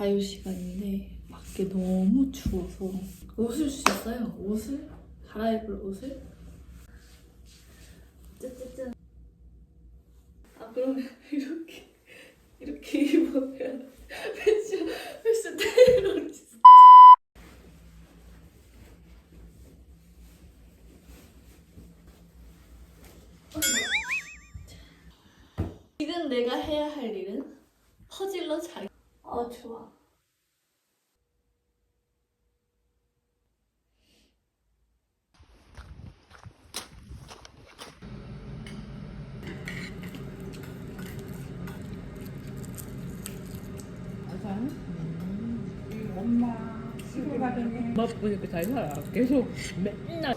자유 시간인데 밖에 너무 추워서 옷을 주셨어요. 옷을 갈아입을 옷을. 짜짜짜. 아 그러면 이렇게 이렇게 입으면 패션 패션 테러리스트. 지금 내가 해야 할 일은 퍼즐러 자기. 아 좋아. 엄마 보니까 잘 살아. 계속 맨날.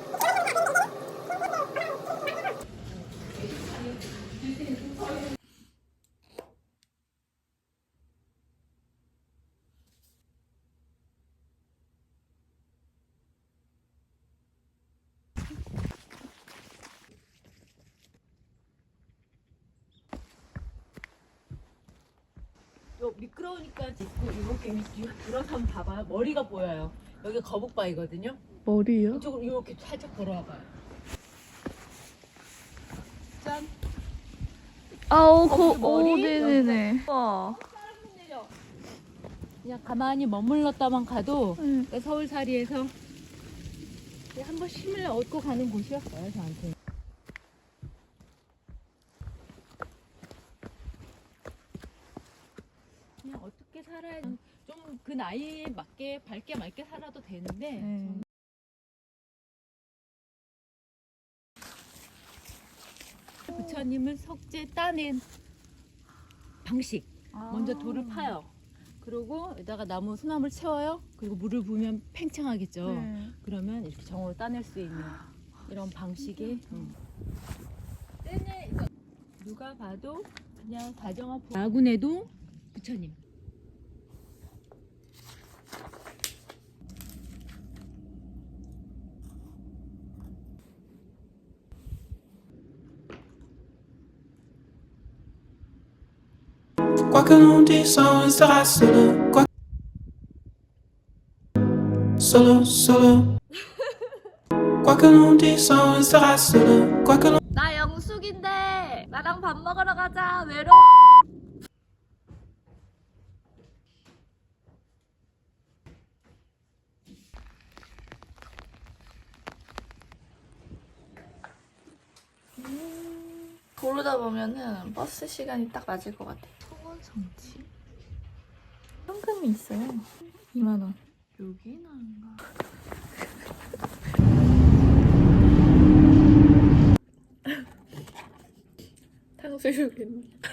요 미끄러우니까 짚고 이렇게 들어서 한번 봐봐요. 머리가 보여요. 여기 거북바위거든요. 머리요? 이쪽으로 이렇게 살짝 걸어와봐요. 짠. 아우 거- 머리? 네네네. 와. 내려. 그냥 가만히 머물렀다만 가도 응. 그 서울살이에서 한번 힘을 얻고 가는 곳이었어요 저한테. 그냥 어떻게 살아야 좀 그 나이에 맞게 밝게 맑게 살아도 되는데 네. 부처님을 석재 따낸 방식 먼저 돌을 파요. 그리고 여기다가 나무 소나무를 채워요. 그리고 물을 부으면 팽창하겠죠. 네. 그러면 이렇게 정으로 따낼 수 있는 이런 방식의 음. 때는 이거 누가 봐도 그냥 다정한 부... 아군에도 부처님. Quoi que l'on dise, on restera solo. Quoi... Solo, solo. Quoi que l'on dise, on restera solo. Quoi que l'on 나 영숙인데 나랑 밥 먹으러 가자. 외로워. 고르다 보면은 버스 시간이 딱 맞을 것 같아. 성치 현금이 있어요. 2만원. 여기 난가? 탕수육입니다